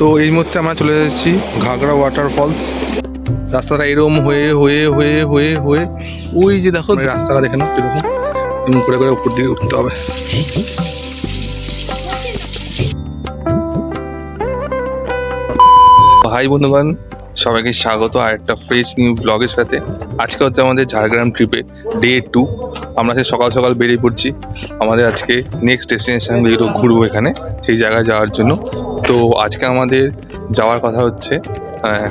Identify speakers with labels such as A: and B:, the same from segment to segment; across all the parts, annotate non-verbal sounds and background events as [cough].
A: তো এই মুহূর্তে আমরা চলে এসেছি ঘাগড়া ওয়াটারফলস রাস্তাটা এরকম হয়ে হয়ে হয়ে হয়ে হয়ে। ওই যে দেখো রাস্তাটা দেখে না এরকম করে করে উপর দিকে উঠতে হবে। হাই বন্ধুগণ, সবাইকে স্বাগত। আর একটা ফ্রেশ নিউ ব্লগের সাথে। আজকে হচ্ছে আমাদের ঝাড়গ্রাম ট্রিপে ডে টু আমরা আজকে সকাল সকাল বেরিয়ে পড়ছি। আমাদের আজকে নেক্সট ডেস্টিনেশন যেগুলো ঘুরবো এখানে, সেই জায়গায় যাওয়ার জন্য। তো আজকে আমাদের যাওয়ার কথা হচ্ছে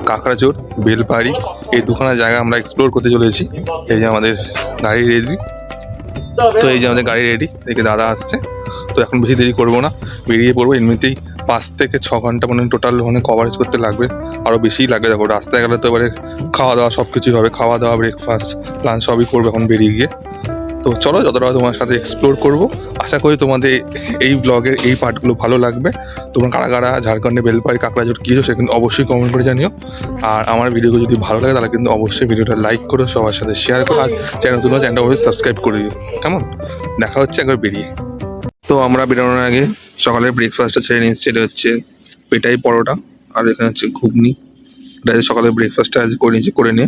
A: কাঁকড়াচোর বেলপাহাড়ি, এই দুখানা জায়গা আমরা এক্সপ্লোর করতে চলেছি। এই যে আমাদের গাড়ি রেডি তো এই যে আমাদের গাড়ি রেডি এদিকে দাদা আসছে। তো এখন বেশি দেরি করব না, বেরিয়ে পড়ব। এমনিতেই পাঁচ থেকে ছ ঘণ্টা মানে টোটাল ওখানে কভারেজ করতে লাগবে। আরও বেশিই লাগবে। দেখো, রাস্তায় গেলে তো এবারে খাওয়া দাওয়া সব কিছুই হবে। খাওয়া দাওয়া ব্রেকফাস্ট লাঞ্চ সবই করবে এখন বেরিয়ে গিয়ে। তো চলো যতটা তোমার সাথে এক্সপ্লোর করব, আশা করি তোমাদের এই ব্লগের এই পার্টগুলো ভালো লাগবে। তোমরা কারা কারা ঝাড়খণ্ডে বেলপাড়ি কাকড়াঝোর গিয়েছো সে কিন্তু অবশ্যই কমেন্ট করে জানিও। আর আমার ভিডিওগুলো যদি ভালো লাগে তাহলে কিন্তু অবশ্যই ভিডিওটা লাইক করো, সবার সাথে শেয়ার করো, আর চ্যানেল তুলো চ্যানেলটা অবশ্যই সাবস্ক্রাইব করে দিও। কেমন? দেখা হচ্ছে একবার বেরিয়ে। তো আমরা বেরোনোর আগে সকালের ব্রেকফাস্টটা ছেড়ে নিচ্ছি এটা হচ্ছে পেটাই পরোটা, আর এখানে হচ্ছে ঘুগনি। এটা সকালের ব্রেকফাস্টটা আজ করে নিচ্ছি করে নিয়ে,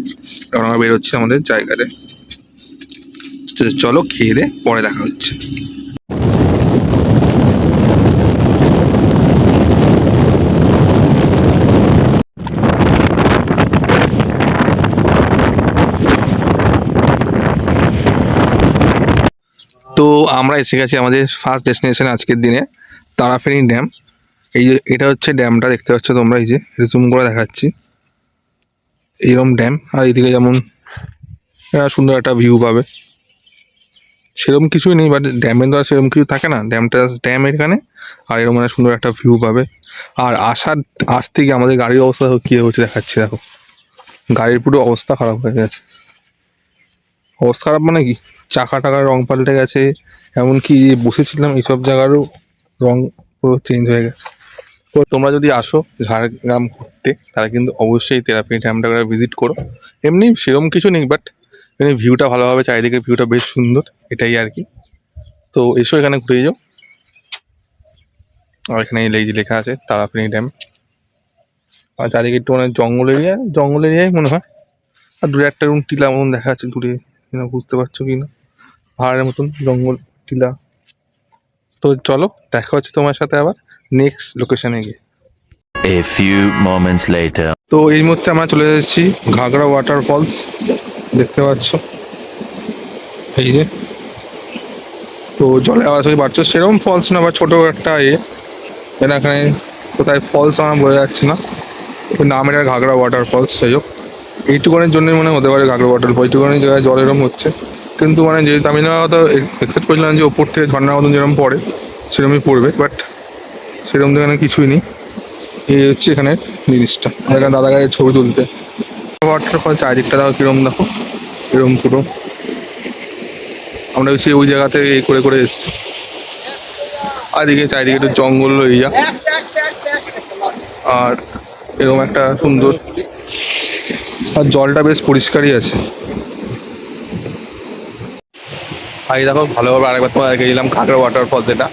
A: এখন আমরা বেরোচ্ছি আমাদের জায়গাতে। চলো খেয়ে দে, পরে দেখা হচ্ছে। তো আমরা এসে গেছি আমাদের ফার্স্ট ডেস্টিনেশন আজকের দিনে, তারাফেনি ড্যাম এই যে, এটা হচ্ছে ড্যামটা দেখতে পাচ্ছ তোমরা, এই যে জুম করে দেখাচ্ছি। এইরকম ড্যাম আর এদিকে যেমন সুন্দর একটা ভিউ পাবে। সেরকম কিছুই নেই বাট ড্যামের দ্বারা সেরকম কিছু থাকে না। ড্যামটা ড্যাম এখানে, আর এরকম একটা সুন্দর একটা ভিউ পাবে। আর আসার, আজ থেকে আমাদের গাড়ির অবস্থা কী হচ্ছে দেখাচ্ছি, দেখো। গাড়ির পুরো অবস্থা খারাপ হয়ে গেছে। অবস্থা খারাপ মানে কি? চাকা টাকার রং পাল্টে গেছে, এমনকি বসেছিলাম এইসব জায়গারও রং পুরো চেঞ্জ হয়ে গেছে। তো তোমরা যদি আসো ঝাড়গ্রাম ঘুরতে, তাহলে কিন্তু অবশ্যই তেরাপি ড্যামটা ভিজিট করো। এমনি সেরকম কিছু নেই বাট এখানে ভিউটা ভালো হবে চারিদিকের ভিউটা বেশ সুন্দর এটাই আর কি। তো এসো এখানে ঘুরে যাও। আর এখানে লেখা আছে তারাপীনি ড্যাম। আর চারিদিকে একটু মানে জঙ্গল এরিয়া জঙ্গল এরিয়াই মনে হয়। আর দূরে একটা রুম টিলা মতন দেখা যাচ্ছে দূরে কিনা বুঝতে পারছ কি না পাহাড়ের মতন জঙ্গল টিলা। তো চলো দেখা হচ্ছে তোমার সাথে আবার নেক্সট লোকেশনে গিয়ে।
B: A few moments later.
A: তো এই মুহূর্তে আমরা চলে এসেছি ঘাগড়া ওয়াটারফলস দেখতে পাচ্ছ। এই যে। তো জলে আওয়াজ হয়ে বাড়ছে। সেরকম ফলস না, বা ছোটো একটা ইয়ে এটা এখানে কোথায় ফলস আমার বোঝা যাচ্ছে না। নাম এটা ঘাগড়া ওয়াটারফলস যাই হোক। এইটুকুনের জন্যই মনে হতে পারে ঘাগড়া ওয়াটারফল এইটুকুনি জায়গায় জল এরম হচ্ছে। কিন্তু মানে যেহেতু আমি না হয়তো এক্সেপ্ট করেছিলাম যে ওপর থেকে ঝর্ণার মতন যেরকম পড়ে সেরকমই পড়বে। বাট সেরকম তো এখানে কিছুই নেই। এই হচ্ছে এখানে জিনিসটা। এখানে দাদা গায়ে ছবি তুলতে। ওয়াটারফল চারিদিকটা দেখো, কিরম দেখো এরকম পুরো। আমরা বেশি ওই জায়গাতে এই করে করে এসছি। আর এদিকে চারিদিকে একটু জঙ্গল এরিয়া আর এরকম একটা সুন্দর, আর জলটা বেশ পরিষ্কারই আছে। এই দেখো ভালোভাবে আরেকবার তোমার গেছিলাম কাঁকড়া ওয়াটারফল যেটা।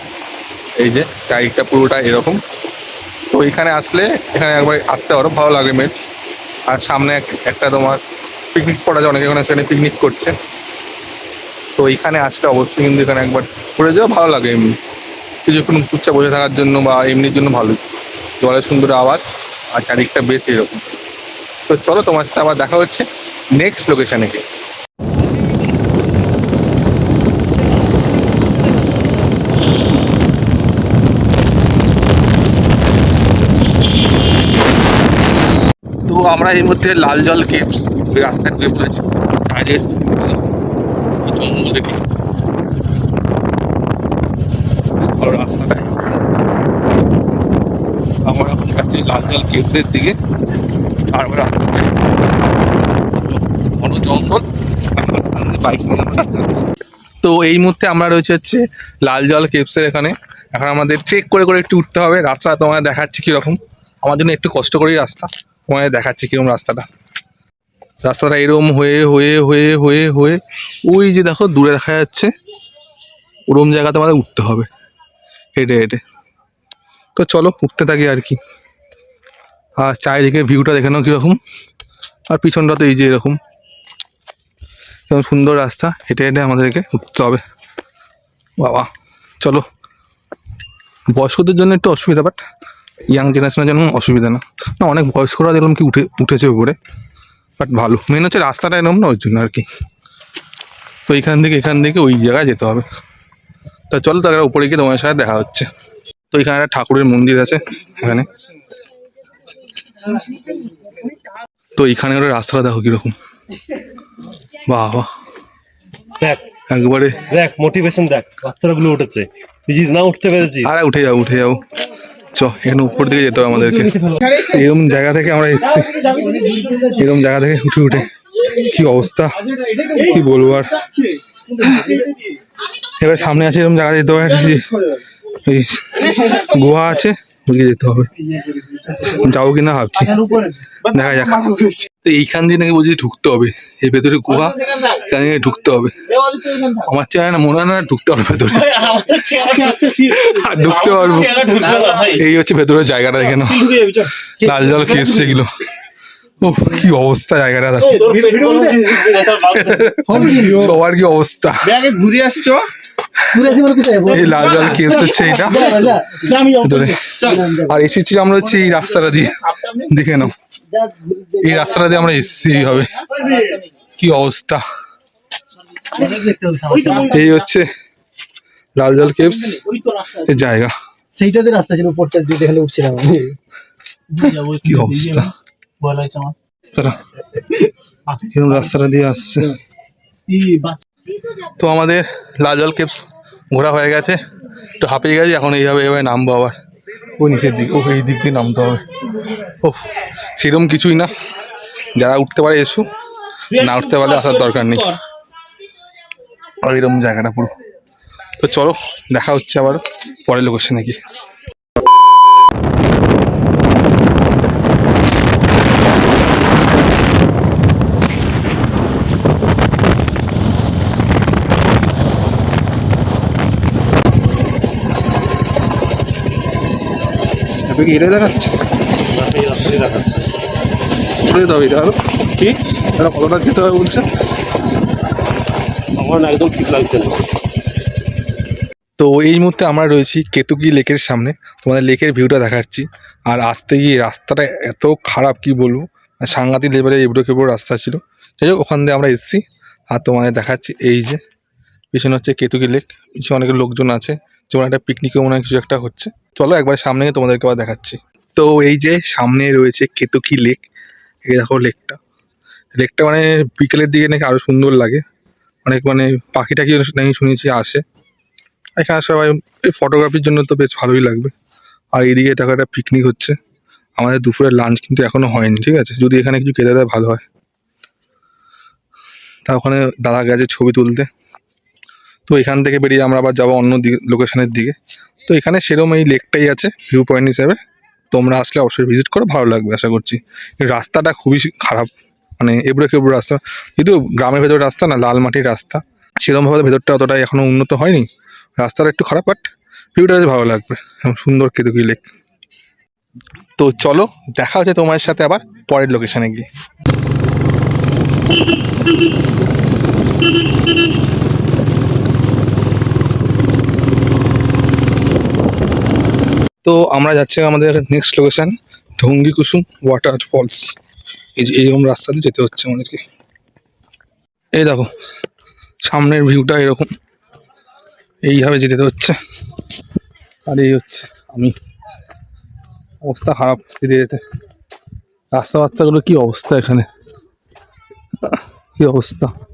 A: এই যে, চারিদিকটা পুরোটা এরকম। তো এখানে আসলে, এখানে একবার আসতে পারো, ভালো লাগে মেট আর সামনে এক- একটা তোমার পিকনিক স্পট আছে, অনেকে এখানে সেখানে পিকনিক করছে। তো এখানে আসতে অবশ্যই কিন্তু এখানে একবার ঘুরে যাওয়া ভালো লাগে এমনি। কিছুক্ষণ চুপচাপ বসে থাকার জন্য বা এমনির জন্য ভালো। জলের সুন্দর আওয়াজ আর চারিদিকটা বেশ এরকম। তো চলো তোমার সাথে আবার দেখা হচ্ছে নেক্সট লোকেশানে গিয়ে আমরা এই মধ্যে লাল জল কেপস রাস্তায় ঢুকে পড়েছি। দেখি। আমরা লাল জল দিকে। জঙ্গল। বাইক তো এই মুহূর্তে আমরা রয়েছে হচ্ছে লাল জল কেপসের এখানে। এখন আমাদের ট্রেক করে করে একটু উঠতে হবে। রাস্তা তোমায় দেখাচ্ছি কীরকম। আমার জন্য একটু কষ্ট করেই রাস্তা। তোমায় দেখাচ্ছি কীরকম রাস্তাটা। রাস্তাটা এরকম হয়ে হয়ে হয়ে হয়ে হয়ে, ওই যে দেখো দূরে দেখা যাচ্ছে, ওরম জায়গাতে আমাদের উঠতে হবে, হেঁটে হেঁটে। তো চলো উঠতে থাকি আর কি। আর চারিদিকে ভিউটা দেখে নাও কীরকম। আর পিছনটা তো এই যে এরকম। এরকম সুন্দর রাস্তা, হেঁটে হেঁটে আমাদেরকে উঠতে হবে। বাবা, চলো। বয়স্কদের জন্য একটু অসুবিধা বাট ইয়াং জেনারেশনের জন্য অসুবিধা না। না অনেক বয়স্করা দেখলাম কি উঠে উঠেছে উপরে বাট ভালো। মেন হচ্ছে রাস্তাটা এরকম না ওই জন্য আর কি। তো এখান থেকে এখান থেকে ওই জায়গায় যেতে হবে। তা চলো তাহলে উপরে গিয়ে তোমার সাথে দেখা হচ্ছে। তো এখানে একটা ঠাকুরের মন্দির আছে এখানে। তো এখানে ওরা রাস্তাটা দেখো কীরকম। বাহ বাহ
C: দেখ।
A: একবারে
C: দেখ মোটিভেশন দেখ। বাচ্চারা গুলো উঠেছে। তুই যদি না উঠতে পেরেছিস।
A: আরে উঠে যাও উঠে যাও। চ, এখানে উপর দিকে যেতে হবে আমাদেরকে। এরকম জায়গা থেকে আমরা এসেছি। এরকম জায়গা থেকে উঠে উঠে। কি অবস্থা? কি বলব আর? এবার সামনে আছে এরকম জায়গা যেতে হবে। এই গুহা আছে, ওদিকে যেতে হবে। যাব কিনা ভাবছি। দেখা যাক। তো এইখান দিয়ে নাকি বলছি ঢুকতে হবে। এই ভেতরে গুহা এখান থেকে ঢুকতে হবে। আমার চেয়ে না মনে হয় না ঢুকতে হবে ভেতরে। আর ঢুকতে পারব। এই হচ্ছে ভেতরের জায়গাটা দেখে নাও। লাল জল খেয়েছে এগুলো। ও কি অবস্থা জায়গাটা। [laughs] সবার কি অবস্থা?
D: ঘুরে আসছো?
A: এই লাল জল কেস হচ্ছে এটা আর এসেছি আমরা হচ্ছে এই রাস্তাটা দিয়ে। দেখে নাও। এই রাস্তাটা দিয়ে আমরা এসেছি এইভাবে। কি অবস্থা?
D: হবে।
A: এই হচ্ছে লাল জল কেভস। এর জায়গা।
D: সেইটাতে রাস্তা ছিল উপরটা দিয়ে এখানে উঠছিলাম
A: কি অবস্থা? তারা এরকম রাস্তাটা দিয়ে আসছে। তো আমাদের লাল জল কেপস ঘোরা হয়ে গেছে। একটু হাঁপিয়ে গেছে এখন এইভাবে এইভাবে নামবো আবার। ওই নিচের দিক ও এই দিক দিয়ে নামতে হবে। ও সেরকম কিছুই না। যারা উঠতে পারে এসু না উঠতে পারলে আসার দরকার নেই। আর এরকম জায়গাটা পুরো। তো চলো দেখা হচ্ছে আবার পরের লোকেশনে গিয়ে। কি এটাই দেখাচ্ছে ঘুরে দাও এটা আরও কি? এটা কতটা যেতে হবে বলছে
C: আমার একদম ঠিক লাগছে না।
A: তো এই মুহূর্তে আমরা রয়েছি কেতুকি লেকের সামনে। তোমাদের লেকের ভিউটা দেখাচ্ছি। আর আসতে গিয়ে রাস্তাটা এত খারাপ কি বলব? সাংঘাতিক লেভেলের এবড়ো খেবড়ো রাস্তা ছিল। যাই হোক ওখান দিয়ে আমরা এসেছি। আর তোমাদের দেখাচ্ছি এই যে পিছনে হচ্ছে কেতুকি লেক পিছনে অনেক লোকজন আছে। যেমন একটা পিকনিকেও মনে হয় কিছু একটা হচ্ছে। চলো একবার সামনে গিয়ে তোমাদেরকে আবার দেখাচ্ছি। তো এই যে সামনে রয়েছে কেতুকি লেক এই দেখো লেকটা লেকটা মানে বিকেলের দিকে নাকি আরও সুন্দর লাগে। অনেক মানে পাখি টাকি নাকি শুনেছি আসে। এখানে সবাই এই ফটোগ্রাফির জন্য তো বেশ ভালোই লাগবে। আর এইদিকে দেখো একটা পিকনিক হচ্ছে। আমাদের দুপুরের লাঞ্চ কিন্তু এখনও হয়নি, ঠিক আছে? যদি এখানে কিছু খেতে দেয়, ভালো হয়। তা ওখানে দাদা গেছে ছবি তুলতে। তো এখান থেকে বেরিয়ে আমরা আবার যাব অন্য লোকেশনের দিকে। তো এখানে সেরকম এই লেকটাই আছে ভিউ পয়েন্ট হিসেবে। তোমরা আসলে অবশ্যই ভিজিট করো, ভালো লাগবে, আশা করছি। রাস্তাটা খুবই খারাপ মানে এবড়ো খেবড়ো রাস্তা। কিন্তু গ্রামের ভেতর রাস্তা না, লাল মাটির রাস্তা। সেরকমভাবে ভেতরটা অতটাই এখনও উন্নত হয়নি। রাস্তাটা একটু খারাপ বাট ভিউটা বেশ ভালো লাগবে সুন্দর কেতুকি লেক তো চলো, দেখা হচ্ছে তোমার সাথে আবার পরের লোকেশানে গিয়ে। তো আমরা যাচ্ছি আমাদের next location Dhangi Kusum water falls এই যে, এইরকম রাস্তাতে যেতে হচ্ছে আমাদেরকে। এই দেখো, সামনের ভিউটা এরকম। এইভাবে যেতে হচ্ছে। আর এই হচ্ছে আমি। অবস্থা খারাপ যেতে যেতে। রাস্তা বাস্তাগুলো কি অবস্থা এখানে? কি অবস্থা?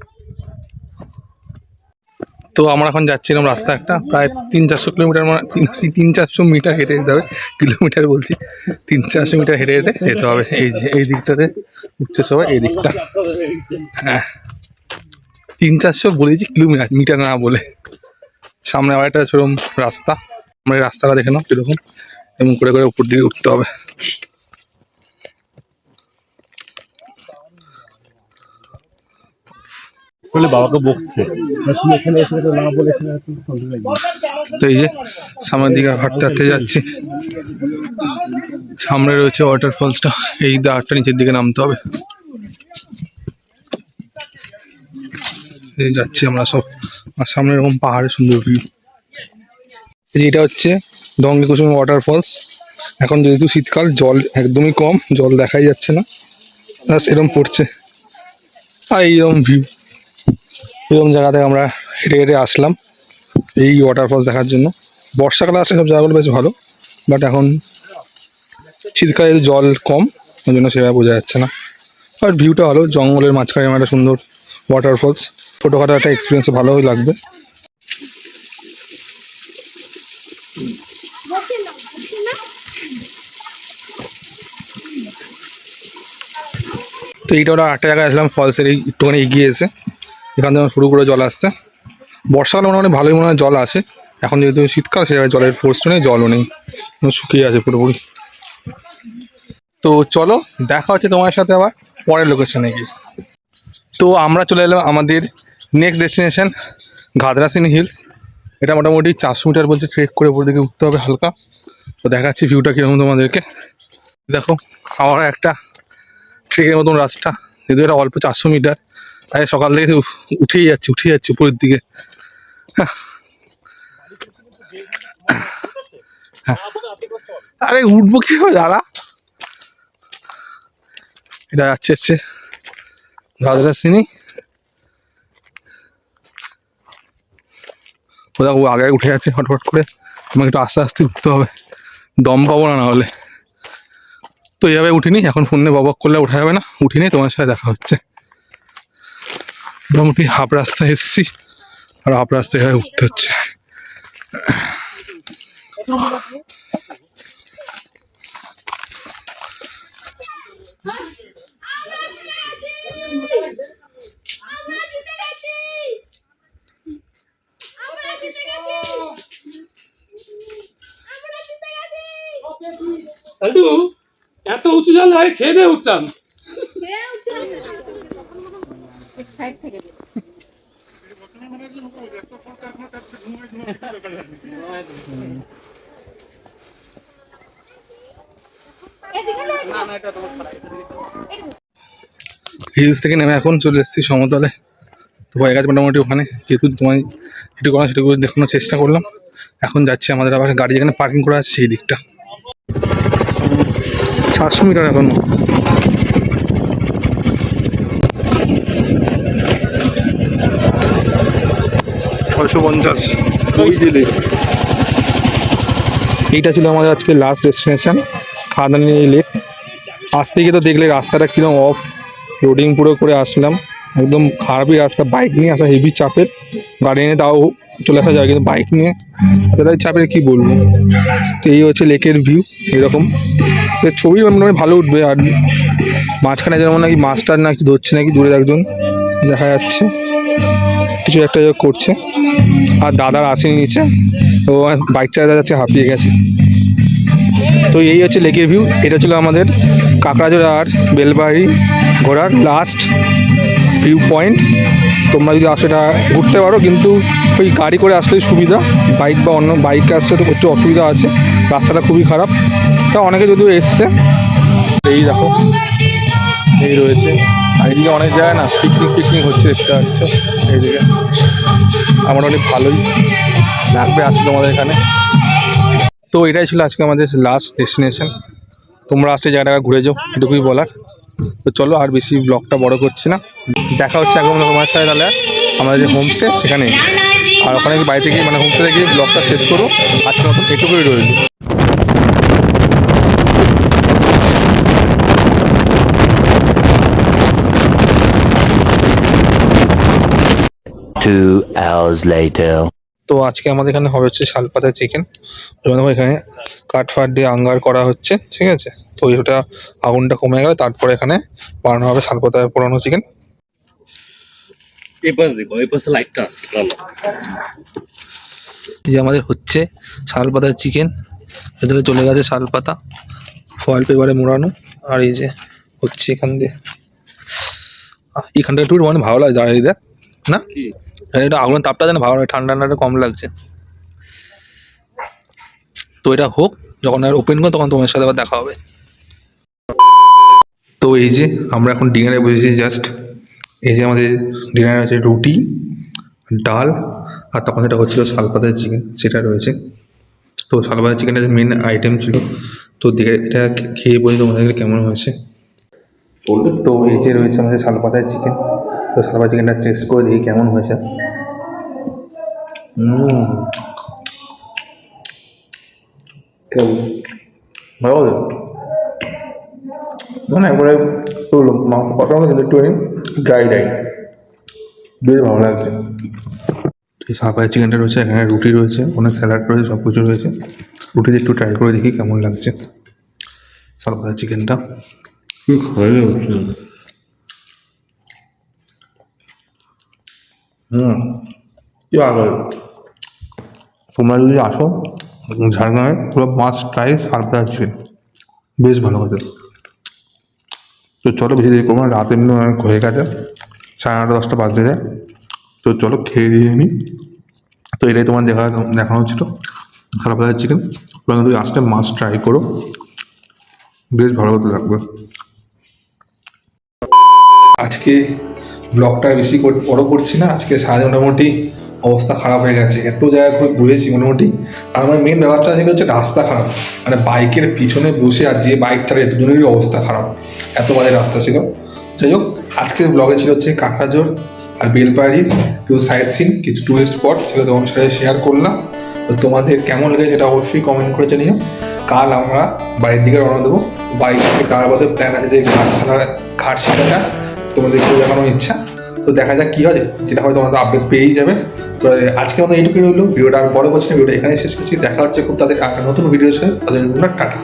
A: তো আমরা এখন যাচ্ছিলাম রাস্তা একটা, প্রায় তিন চারশো কিলোমিটার মানে তিন চারশো মিটার হেঁটে যেতে হবে, কিলোমিটার বলছি, তিন চারশো মিটার হেঁটে হেঁটে যেতে হবে, এই যে, এই দিকটাতে উঠছে সবাই, এই দিকটা। হ্যাঁ তিন চারশো বলেছি কিলোমিটার, মিটার না বলে। সামনে আবার একটা সেরকম রাস্তা, আমরা রাস্তাটা দেখে নাও কীরকম, এমন করে করে উপর দিকে উঠতে হবে।
C: আসলে বাবাকে বকছে।
D: এখানে এসে তো না বলে
A: তো এই যে, সামনের দিকে হাঁটতে যাচ্ছি। সামনে রয়েছে ওয়াটারফলসটা এই দাঁড়টা নিচের দিকে নামতে হবে। এই যাচ্ছি আমরা সব। আর সামনে এরকম পাহাড়ের সুন্দর ভিউ এটা হচ্ছে দঙ্গে কুসুম ওয়াটারফলস এখন যেহেতু শীতকাল, জল একদমই কম, জল দেখাই যাচ্ছে না। ব্যাস এরকম পড়ছে। আর এইরকম ভিউ এরকম জায়গা থেকে আমরা হেঁটে হেঁটে আসলাম এই ওয়াটারফলস দেখার জন্য। বর্ষাকালে আসলে সব জায়গাগুলো বেশ ভালো বাট এখন শীতকালে জল কম, ওই জন্য সেভাবে বোঝা যাচ্ছে না। আর ভিউটা ভালো, জঙ্গলের মাঝখানে আমার একটা সুন্দর ওয়াটারফলস ছোটোখাটো একটা এক্সপিরিয়েন্স ভালোই লাগবে। তো এইটা ওরা আটটা জায়গায় আসলাম ফলসের একটুখানি এগিয়ে এসে। এখান থেকে শুরু করে জল আসছে। বর্ষাকালে মোটামুটি ভালোই মনে হয় জল আসে। এখন যেহেতু শীতকাল সেখানে জলের ফোর্সটা নেই, জলও নেই। শুকিয়ে আছে পুরোপুরি। তো চলো, দেখা হচ্ছে তোমার সাথে আবার পরের লোকেশনে গিয়ে। তো আমরা চলে এলাম আমাদের নেক্সট ডেস্টিনেশন ঘাদরাসিন হিলস এটা মোটামুটি চারশো মিটার বলছে ট্রেক করে উপর দিকে উঠতে হবে হালকা। তো দেখাচ্ছি ভিউটা কীরকম তোমাদেরকে। দেখো আমার একটা ট্রেকের মতন রাস্তা। যেহেতু এটা অল্প চারশো মিটার তাই সকাল থেকে উঠেই যাচ্ছে উঠেই যাচ্ছে উপরের দিকে। হ্যাঁ। আরে উঠবো কি হবে দাঁড়া। এটা যাচ্ছে হচ্ছে গাজরা চিনি ও দেখো, ও আগে উঠে যাচ্ছে হটফট করে। আমাকে একটু আস্তে আস্তে উঠতে হবে। দম পাবো না না হলে তো এইভাবে উঠিনি, এখন ফোনে ববক করলে উঠা যাবে না। উঠিনি তোমার সাথে দেখা হচ্ছে। মোটামুটি হাফ রাস্তায় এসেছি, আর হাফ রাস্তায় এভাবে উঠতে হচ্ছে।
E: এত উঁচু জল খেয়ে দিয়ে উঠতাম।
F: সাইড থেকে
A: হিলস থেকে নেমে এখন চলে এসেছি সমতলে। তো হয়ে গেছে মোটামুটি ওখানে। যেহেতু তোমায় যেটুকু করা সেটুকু দেখানোর চেষ্টা করলাম। এখন যাচ্ছি আমাদের আবার গাড়ি যেখানে পার্কিং করা আছে, সেই দিকটা। সাতশো মিটার এখনও। ছয়শো পঞ্চাশ। এইটা ছিল আমাদের আজকে লাস্ট ডেস্টিনেশন খাদানি লেক আসতে গিয়ে তো দেখলে রাস্তাটা কীরকম অফ লোডিং পুরো করে আসলাম। একদম খারাপই রাস্তা বাইক নিয়ে আসা হেভি চাপের। গাড়ি নিয়ে তাও চলে আসা যায়, কিন্তু বাইক নিয়ে এতটাই চাপের কি বলব? তো এই হচ্ছে লেকের ভিউ এরকম। তো ছবি মোটামুটি ভালো উঠবে, আর মাঝখানে যেমন নাকি মাস্টার না কিছু ধরছে নাকি, দূরে একজন দেখা যাচ্ছে। কিছু একটা করছে, আর দাদার আসেনি নিচে তো বাইক চালাতে যাচ্ছে হাঁপিয়ে গেছে। তো এই হচ্ছে লেকের ভিউ এটা ছিল আমাদের কাকড়াঝোড়া আর বেলবাড়ি ঘোরার লাস্ট ভিউ পয়েন্ট তোমরা যদি আসো এটা ঘুরতে পারো, কিন্তু ওই গাড়ি করে আসলেই সুবিধা। বাইক বা অন্য বাইকে আসলে তো একটু অসুবিধা আছে, রাস্তাটা খুবই খারাপ। তা অনেকে যদিও এসছে, এই দেখো। এই রয়েছে। আর এদিকে অনেক জায়গায় না পিকনিক পিকনিক হচ্ছে দেখতে পাচ্ছ এইদিকে আমার অনেক ভালোই লাগবে আসতে তোমাদের এখানে। তো এটাই ছিল আজকে আমাদের লাস্ট ডেস্টিনেশন তোমরা আসতে জায়গাটা ঘুরে যাও, এটুকুই বলার। তো চলো আর বেশি ব্লগটা বড় করছি না। দেখা হচ্ছে একদম তোমার সাথে তাহলে। আমাদের যে হোমস্টে সেখানে আর ওখানে বাড়িতে গিয়ে মানে হোমস্টে গিয়ে ব্লগটা শেষ করো আজকে মতো এটুকুই রইল।
B: Two hours later.
A: তো আজকে আমাদের এখানে হবে হচ্ছে শালপাতা চিকেন দেখো এখানে কাঠ ফাট দিয়ে আঙ্গার করা হচ্ছে ঠিক আছে? তো ওটা আগুনটা কমে গেলে তারপরে এখানে বানানো হবে শালপাতায় পোড়ানো চিকেন
C: এই দেখো এই লাইটটা আছে ভালো।
A: যে আমাদের হচ্ছে শালপাতার চিকেন ভেতরে চলে গেছে শালপাতা ফয়েল পেপারে মোড়ানো আর এই যে হচ্ছে এখান দিয়ে। এখানটা একটু মানে ভালো লাগে দাঁড়িয়ে দেয় না? এটা আগুনের তাপটা যেন ভালো ঠান্ডা ঠান্ডাটা কম লাগছে। তো এটা হোক, যখন আর ওপেন করো তখন তোমার সাথে আবার দেখা হবে। তো এই যে আমরা এখন ডিনারে বসেছি জাস্ট এই যে আমাদের ডিনারে আছে রুটি, ডাল, আর তখন যেটা হচ্ছিল শালপাতার চিকেন সেটা রয়েছে। তো শালপাতার চিকেনটা যে মেন আইটেম ছিল। তো দেখে, এটা খেয়ে বলি তোমাদের কেমন হয়েছে। তো এই যে রয়েছে আমাদের শালপাতায় চিকেন তো শালপাতা চিকেনটা টেস্ট করে দেখি কেমন হয়েছে। মানে একবারে মাংস কষানো কিন্তু একটু ড্রাই ড্রাই বেশ ভালো লাগছে। এই সাপাই চিকেনটা রয়েছে, এখানে রুটি রয়েছে, অনেক স্যালাড রয়েছে সব কিছু রয়েছে রুটিতে একটু ট্রাই করে দেখি কেমন লাগছে। সালপাই চিকেনটা।
C: কি খাই
A: হুম। কি তোমরা যদি আসো, ঝাড়গ্রামে পুরো মাছ ট্রাই সারপ্রাইজ চিকেন বেশ ভালো হবে তো চলো বেশি দেরি করব না, রাত এমনি অনেক হয়ে গেছে। সাড়ে নটা দশটা বাজতে যায়। তো চলো খেয়ে দিয়ে নিই তো এটাই তোমার দেখা দেখানো হচ্ছিল সারপ্রাইজ চিকেন তোমরা কিন্তু আসলে মাছ ট্রাই করো। বেশ ভালো লাগবে আজকে ব্লগটা বেশি কর- বড় করছি না, আজকে সারা মোটামুটি অবস্থা খারাপ হয়ে গেছে। এত জায়গা ঘুরে ঘুরেছি মোটামুটি। আর আমার মেন ব্যাপারটা সেটা হচ্ছে রাস্তা খারাপ। মানে বাইকের পিছনে বসে আর যে বাইক চালায় দুজনেরই অবস্থা খারাপ। এত বাজে রাস্তা ছিল। যাই হোক, আজকের ব্লগে ছিল হচ্ছে কাকড়াঝোড় আর বেলপাহাড়ি কিছু সাইট সিন কিছু টুরিস্ট স্পট সেগুলো তোমার সাথে শেয়ার করলাম। তো তোমাদের কেমন লেগে সেটা অবশ্যই কমেন্ট করে জানিও। কাল আমরা বাড়ির দিকে রওনা দেবো। বাড়ি থেকে পথে প্ল্যান আছে যে ঘাটশালা ঘাটশিলাটা তোমাদের একটু দেখানোর ইচ্ছা, তো দেখা যাক কী হয়। যেটা হয় তোমাদের আপডেট পেয়েই যাবে। তো আজকে আমাদের এইটুকুই রইল। ভিডিওটা আর বড় বলছি ভিডিও ভিডিওটা এখানে শেষ করছি। দেখা হচ্ছে খুব তাদের একটা নতুন ভিডিও সাথে। তাদের টাটা।